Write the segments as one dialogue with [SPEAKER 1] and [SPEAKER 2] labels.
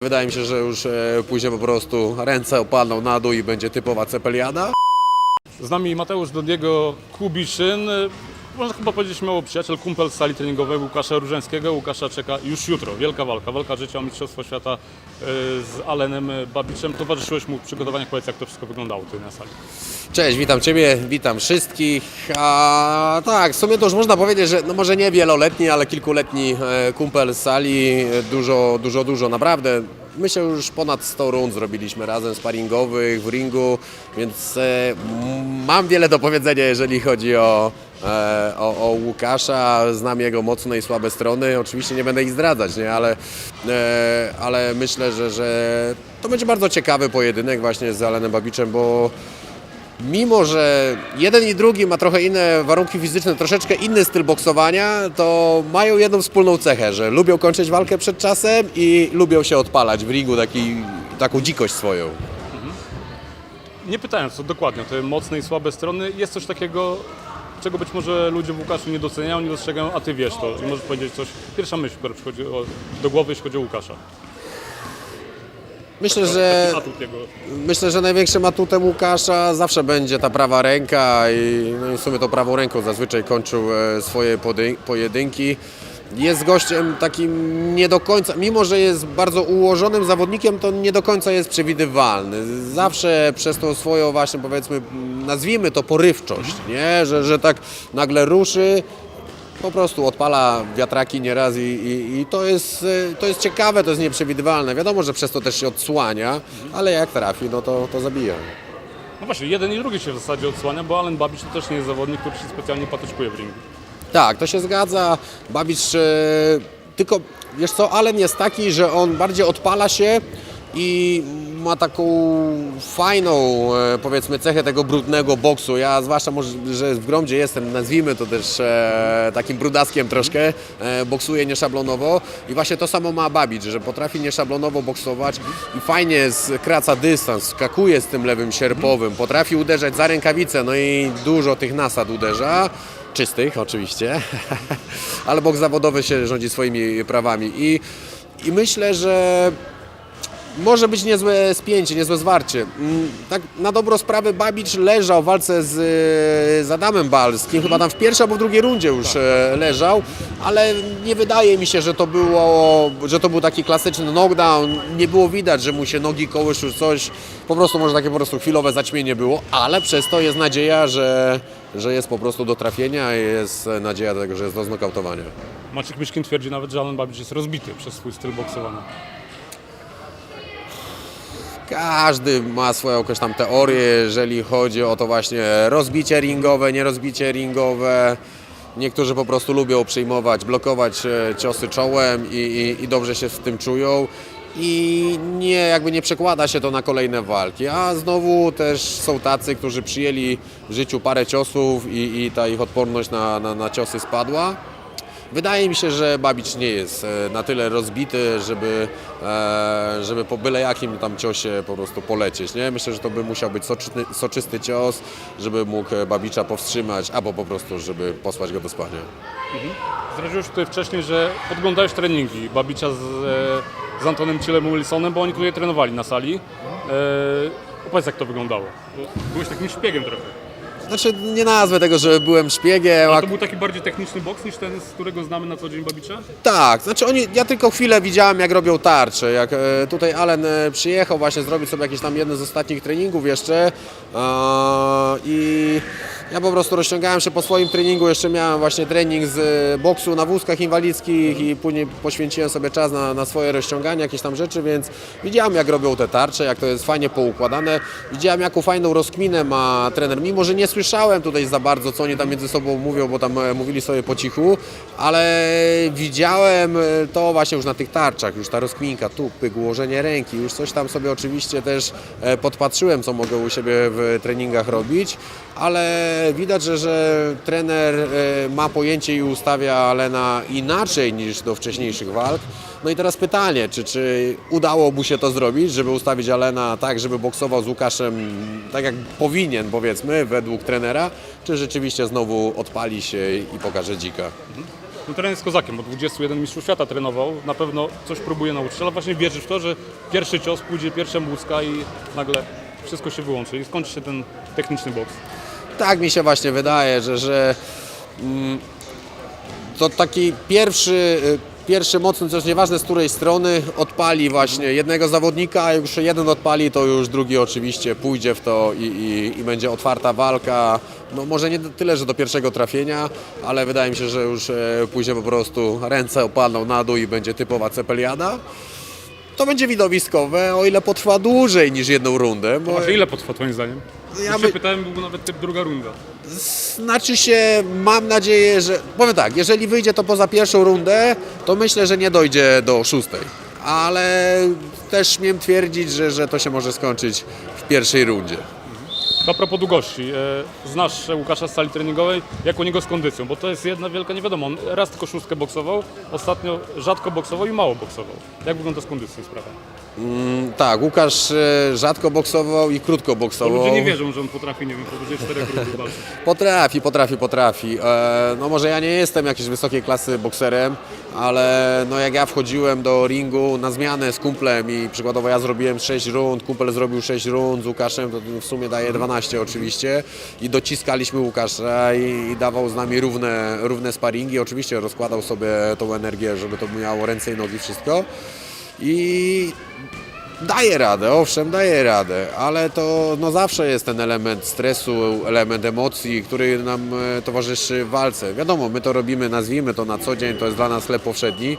[SPEAKER 1] Wydaje mi się, że już e, później po prostu ręce opadną na dół i będzie typowa cepeliada.
[SPEAKER 2] Z nami Mateusz Dodiego Kubiszyn. Można chyba powiedzieć śmiało przyjaciel, kumpel z sali treningowej Łukasza Różańskiego. Łukasza czeka już jutro. Wielka walka, walka życia o Mistrzostwo Świata e, z Alenem Babiczem. Towarzyszyłeś mu w przygotowaniach. Powiedz, jak to wszystko wyglądało tutaj na sali.
[SPEAKER 1] Cześć, witam Ciebie, witam wszystkich. A tak, w sumie to już można powiedzieć, że no może nie wieloletni, ale kilkuletni e, kumpel z sali. Dużo, dużo, dużo, naprawdę. Myślę, już ponad 100 rund zrobiliśmy razem sparingowych w ringu, więc e, mam wiele do powiedzenia, jeżeli chodzi o, o, o Łukasza. Znam jego mocne i słabe strony. Oczywiście nie będę ich zdradzać, nie? Ale, e, ale myślę, że, że to będzie bardzo ciekawy pojedynek właśnie z Alenem Babiczem, bo Mimo, że jeden i drugi ma trochę inne warunki fizyczne, troszeczkę inny styl boksowania, to mają jedną wspólną cechę, że lubią kończyć walkę przed czasem i lubią się odpalać w ringu taki, taką dzikość swoją.
[SPEAKER 2] Nie pytając co dokładnie te mocne i słabe strony, jest coś takiego, czego być może ludzie w Łukaszu nie doceniają, nie dostrzegają, a Ty wiesz to i możesz powiedzieć coś. Pierwsza myśl, która przychodzi o, do głowy, jeśli chodzi o Łukasza.
[SPEAKER 1] Myślę, że, myślę, że największym atutem Łukasza zawsze będzie ta prawa ręka i, no i w sumie to prawą ręką zazwyczaj kończył e, swoje pojedynki. Jest gościem takim nie do końca, mimo że jest bardzo ułożonym zawodnikiem, to nie do końca jest przewidywalny. Zawsze przez tą swoją właśnie powiedzmy, nazwijmy to porywczość, nie? Że, że tak nagle ruszy, po prostu odpala wiatraki nieraz i, i, i to, jest, e, to jest ciekawe, to jest nieprzewidywalne. Wiadomo, że przez to też się odsłania, ale jak trafi, no to, to zabija.
[SPEAKER 2] No właśnie, jeden i drugi się w zasadzie odsłania, bo Allen Babicz to też nie jest zawodnik, który się specjalnie patyczkuje w ringu.
[SPEAKER 1] Tak, to się zgadza. Babicz, e, tylko wiesz co, Allen jest taki, że on bardziej odpala się i ma taką fajną, e, powiedzmy, cechę tego brudnego boksu. Ja zwłaszcza może, że w Gromdzie jestem, nazwijmy to też e, takim brudaskiem troszkę, e, boksuję nieszablonowo i właśnie to samo ma Babicz, że potrafi nieszablonowo boksować i fajnie skraca dystans, skakuje z tym lewym sierpowym, potrafi uderzać za rękawicę, no i dużo tych nasad uderza. Czystych oczywiście, ale boks zawodowy się rządzi swoimi prawami. I, i myślę, że może być niezłe spięcie, niezłe zwarcie. Mm, Tak na dobrą sprawę Babicz leżał w walce z, z Adamem Balskim, chyba tam w pierwszej albo w drugiej rundzie już e, leżał, ale nie wydaje mi się, że to było, że to był taki klasyczny knockdown. Nie było widać, że mu się nogi kołyszły coś. Po prostu może takie po prostu chwilowe zaćmienie było, ale przez to jest nadzieja, że, że jest po prostu do trafienia i jest nadzieja tego, że jest do znokautowania.
[SPEAKER 2] Maciek Miszkin twierdzi nawet, że Allen Babicz jest rozbity przez swój styl boksowania.
[SPEAKER 1] Każdy ma swoją jakąś tam teorię, jeżeli chodzi o to właśnie rozbicie ringowe, nierozbicie ringowe. Niektórzy po prostu lubią przyjmować, blokować e, ciosy czołem i, i, i dobrze się w tym czują. I nie, jakby nie przekłada się to na kolejne walki. A znowu też są tacy, którzy przyjęli w życiu parę ciosów i, i ta ich odporność na, na, na ciosy spadła. Wydaje mi się, że Babicz nie jest e, na tyle rozbity, żeby, e, żeby po byle jakim tam ciosie po prostu polecieć. Nie? Myślę, że to by musiał być soczysty, cios, żeby mógł e, Babicza powstrzymać, albo po prostu, żeby posłać go do spania.
[SPEAKER 2] Zdradziłeś tutaj wcześniej, że podglądałeś treningi Babicza z, z Antonem Cillem Wilsonem, bo oni tutaj trenowali na sali. E, opowiedz, jak to wyglądało. Byłeś takim szpiegiem trochę.
[SPEAKER 1] Znaczy, nie nazwę tego, że byłem szpiegiem.
[SPEAKER 2] A to był taki bardziej techniczny boks niż ten, z którego znamy na co dzień Babicza?
[SPEAKER 1] Tak, znaczy oni, ja tylko chwilę widziałem jak robią tarcze, jak e, tutaj Allen e, przyjechał właśnie zrobić sobie jakiś tam jeden z ostatnich treningów jeszcze e, i ja po prostu rozciągałem się po swoim treningu, jeszcze miałem właśnie trening z e, boksu na wózkach inwalidzkich i później poświęciłem sobie czas na, na swoje rozciąganie, jakieś tam rzeczy, więc widziałem jak robią te tarcze, jak to jest fajnie poukładane, widziałem jaką fajną rozkminę ma trener, mimo że nie słyszałem tutaj za bardzo co oni tam między sobą mówią, bo tam e, mówili sobie po cichu, ale widziałem e, to właśnie już na tych tarczach, już ta rozkminka, tu pyk, ręki, już coś tam sobie oczywiście też podpatrzyłem, co mogę u siebie w treningach robić, ale widać, że, że trener e, ma pojęcie i ustawia Alena inaczej niż do wcześniejszych walk. No i teraz pytanie, czy, czy udało mu się to zrobić, żeby ustawić Alena tak, żeby boksował z Łukaszem tak jak powinien powiedzmy, według trenera, czy rzeczywiście znowu odpali się i pokaże dzika?
[SPEAKER 2] No trener jest kozakiem, bo 21 mistrzów świata trenował, na pewno coś próbuje nauczyć, ale właśnie wierzy w to, że pierwszy cios pójdzie pierwszym łuska i nagle wszystko się wyłączy i skończy się ten techniczny boks.
[SPEAKER 1] Tak mi się właśnie wydaje, że, że mm, to taki pierwszy, y, pierwszy mocny coś, nieważne z której strony, odpali właśnie jednego zawodnika, a już jeden odpali, to już drugi oczywiście pójdzie w to i, i, i będzie otwarta walka. No może nie tyle, że do pierwszego trafienia, ale wydaje mi się, że już e, później po prostu ręce opadną na dół i będzie typowa cepeliada. To będzie widowiskowe, o ile potrwa dłużej niż jedną rundę. Bo...
[SPEAKER 2] Może ile potrwa twoim zdaniem?
[SPEAKER 1] Ja
[SPEAKER 2] się pytałem, byłby nawet typ druga runda.
[SPEAKER 1] Znaczy się, mam nadzieję, że. Powiem tak, jeżeli wyjdzie to poza pierwszą rundę, to myślę, że nie dojdzie do szóstej. Ale też śmiem twierdzić, że, że to się może skończyć w pierwszej rundzie.
[SPEAKER 2] A propos długości, e, znasz Łukasza z sali treningowej, jak u niego z kondycją, bo to jest jedna wielka nie wiadomo, on raz tylko szóstkę boksował, ostatnio rzadko boksował i mało boksował. Jak wygląda z kondycją sprawa?
[SPEAKER 1] Mm, Tak, Łukasz e, rzadko boksował i krótko
[SPEAKER 2] Bo
[SPEAKER 1] boksował.
[SPEAKER 2] ludzie nie wierzą, że on potrafi, nie wiem, powyżej czterech rundów walczyć.
[SPEAKER 1] Potrafi, potrafi, potrafi. E, no może ja nie jestem jakiejś wysokiej klasy bokserem, ale no jak ja wchodziłem do ringu na zmianę z kumplem i przykładowo ja zrobiłem 6 rund, kumpel zrobił 6 rund z Łukaszem, to w sumie daje 12 oczywiście i dociskaliśmy Łukasza i, i dawał z nami równe, równe sparingi. Oczywiście rozkładał sobie tą energię, żeby to miało ręce i nogi, wszystko. I Daje radę, owszem, daje radę, ale to no, zawsze jest ten element stresu, element emocji, który nam e, towarzyszy w walce. Wiadomo, my to robimy, nazwijmy to na co dzień, to jest dla nas chleb powszedni,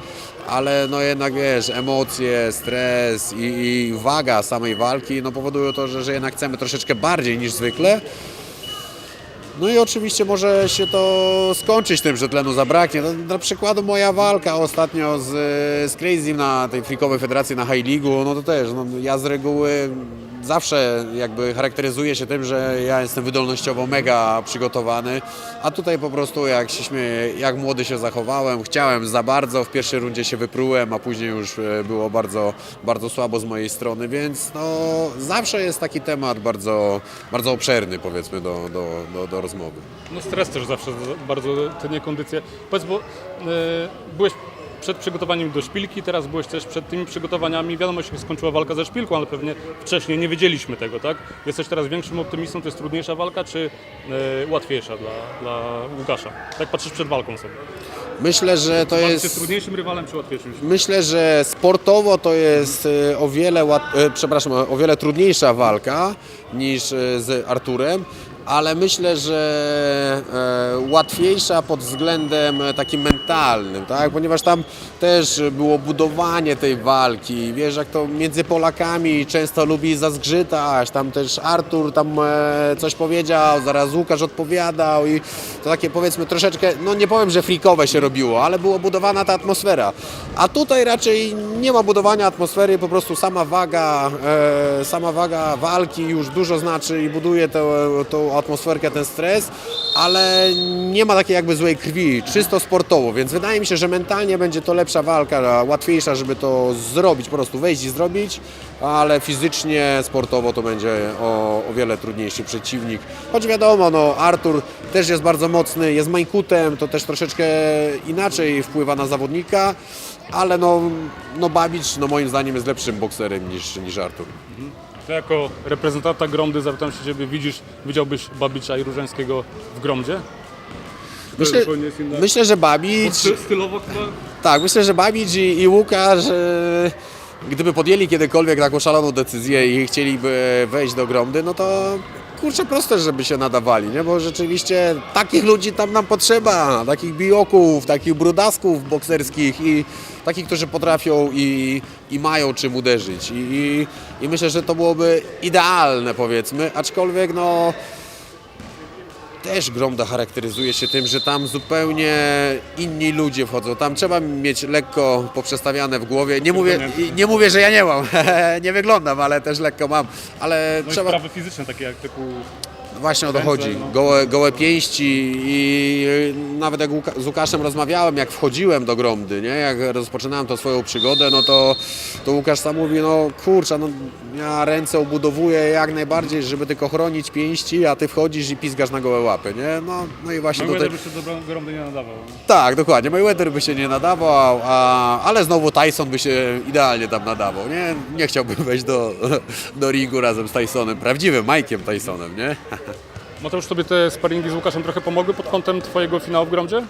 [SPEAKER 1] ale no jednak wiesz, emocje, stres i, i waga samej walki no, powodują to, że, że jednak chcemy troszeczkę bardziej niż zwykle. No i oczywiście może się to skończyć tym, że tlenu zabraknie. No, dla przykładu moja walka ostatnio z, z Crazy na tej freakowej federacji na High League'u, no to też, no, ja z reguły zawsze jakby charakteryzuję się tym, że ja jestem wydolnościowo mega przygotowany, a tutaj po prostu jak się śmieję, jak młody się zachowałem, chciałem za bardzo, w pierwszej rundzie się wyprułem, a później już e, było bardzo, bardzo słabo z mojej strony, więc no zawsze jest taki temat bardzo, bardzo obszerny powiedzmy do, do, do, do rozmowy.
[SPEAKER 2] No stres też zawsze za- bardzo tnie kondycję. Powiedz, bo e, byłeś przed przygotowaniem do szpilki, teraz byłeś też przed tymi przygotowaniami. Wiadomo, się skończyła walka ze szpilką, ale pewnie wcześniej nie wiedzieliśmy tego, tak? Jesteś teraz większym optymistą, to jest trudniejsza walka, czy e, łatwiejsza dla, dla Łukasza? Tak patrzysz przed walką sobie.
[SPEAKER 1] Myślę, że to jest...
[SPEAKER 2] trudniejszym rywalem, czy łatwiejszym?
[SPEAKER 1] Myślę, że sportowo to jest e, o wiele, łat... przepraszam, o wiele trudniejsza walka niż z Arturem, ale myślę, że e, łatwiejsza pod względem e, takim mentalnym, tak? Ponieważ tam też było budowanie tej walki. Wiesz, jak to między Polakami często lubi zazgrzytać. Tam też Artur tam e, coś powiedział, zaraz Łukasz odpowiadał i to takie powiedzmy troszeczkę, no nie powiem, że frikowe się robiło, ale była budowana ta atmosfera. A tutaj raczej nie ma budowania atmosfery, po prostu sama waga, e, sama waga walki już dużo znaczy i buduje tę, atmosferkę, ten stres, ale nie ma takiej jakby złej krwi, czysto sportowo, więc wydaje mi się, że mentalnie będzie to lepsza walka, łatwiejsza, żeby to zrobić, po prostu wejść i zrobić, ale fizycznie, sportowo to będzie o, o wiele trudniejszy przeciwnik. Choć wiadomo, no Artur też jest bardzo mocny, jest mańkutem, to też troszeczkę inaczej wpływa na zawodnika, ale no, no Babic no moim zdaniem jest lepszym bokserem niż, niż Artur.
[SPEAKER 2] Ty jako reprezentanta Gromdy zapytam się Ciebie, widzisz, widziałbyś Babicza i Różańskiego w Gromdzie?
[SPEAKER 1] Myślę,
[SPEAKER 2] zupełnie jest inna-
[SPEAKER 1] myślę że Babic...
[SPEAKER 2] Sty- Stylowo chyba
[SPEAKER 1] Tak, myślę, że Babic i, i Łukasz, e, gdyby podjęli kiedykolwiek taką szaloną decyzję i chcieliby wejść do Gromdy, no to kurczę proste, żeby się nadawali, nie? Bo rzeczywiście takich ludzi tam nam potrzeba, takich bijoków, takich brudasków bokserskich i takich, którzy potrafią i, i mają czym uderzyć. I, i, I myślę, że to byłoby idealne powiedzmy, aczkolwiek no też Gromda charakteryzuje się tym, że tam zupełnie inni ludzie wchodzą. Tam trzeba mieć lekko poprzestawiane w głowie. Nie mówię, i- nie mówię że ja nie mam, nie wyglądam, ale też lekko mam. Ale
[SPEAKER 2] no i
[SPEAKER 1] trzeba,
[SPEAKER 2] sprawy fizyczne takie jak typu
[SPEAKER 1] właśnie o to chodzi.
[SPEAKER 2] no.
[SPEAKER 1] Gołe, gołe pięści i nawet jak z Łukaszem rozmawiałem, jak wchodziłem do Gromdy, nie? jak rozpoczynałem tą swoją przygodę, no to, to Łukasz sam mówi, no kurczę, no ja ręce obudowuję jak najbardziej, żeby tylko chronić pięści, a ty wchodzisz i pizgasz na gołe łapy, nie? No, no i właśnie
[SPEAKER 2] Mayweather
[SPEAKER 1] tutaj...
[SPEAKER 2] by się do Gromdy nie nadawał. no.
[SPEAKER 1] Tak, dokładnie. Mayweather by się nie nadawał, a, ale znowu Tyson by się idealnie tam nadawał, nie? Nie chciałbym wejść do, do ringu razem z Tysonem, prawdziwym Mike'iem Tysonem, nie?
[SPEAKER 2] Mateusz, tobie te sparingi z Łukaszem trochę pomogły pod kątem twojego finału w Gromdzie?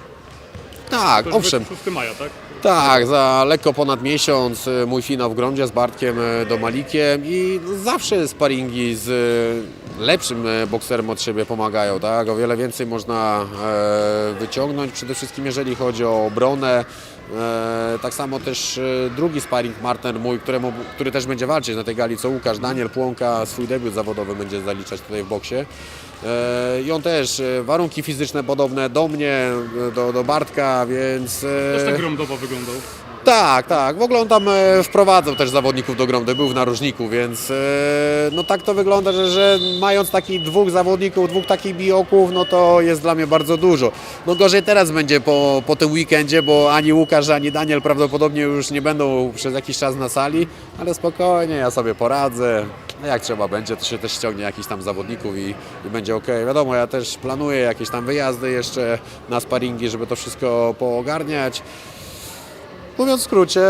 [SPEAKER 1] Tak,
[SPEAKER 2] To
[SPEAKER 1] owszem.
[SPEAKER 2] 6 maja, tak?
[SPEAKER 1] Tak, za lekko ponad miesiąc y, mój finał w Gromdzie z Bartkiem y, Domalikiem i zawsze sparingi z y, lepszym bokserem od siebie pomagają, tak? O wiele więcej można e, wyciągnąć, przede wszystkim jeżeli chodzi o obronę. E, tak samo też e, drugi sparring partner mój, któremu, który też będzie walczyć na tej gali co Łukasz, Daniel Płonka, swój debiut zawodowy będzie zaliczać tutaj w boksie. E, I on też, warunki fizyczne podobne do mnie, do, do Bartka, więc...
[SPEAKER 2] Też tak gromdowo wyglądał.
[SPEAKER 1] tak, tak. W ogóle on tam wprowadzał też zawodników do Gromdy, był w narożniku, więc no tak to wygląda, że, że mając takich dwóch zawodników, dwóch takich bioków, no to jest dla mnie bardzo dużo. No gorzej teraz będzie po, po tym weekendzie, bo ani Łukasz, ani Daniel prawdopodobnie już nie będą przez jakiś czas na sali, ale spokojnie, ja sobie poradzę. No Jak trzeba będzie, to się też ściągnie jakichś tam zawodników i, i będzie ok. Wiadomo, ja też planuję jakieś tam wyjazdy jeszcze na sparingi, żeby to wszystko poogarniać. Mówiąc w skrócie,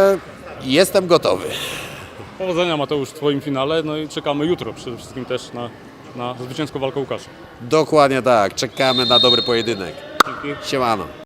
[SPEAKER 1] jestem gotowy.
[SPEAKER 2] Powodzenia Mateusz w twoim finale, no i czekamy jutro przede wszystkim też na, na zwycięską walkę Łukasza.
[SPEAKER 1] Dokładnie tak. Czekamy na dobry pojedynek.
[SPEAKER 2] Dzięki.
[SPEAKER 1] Siemano.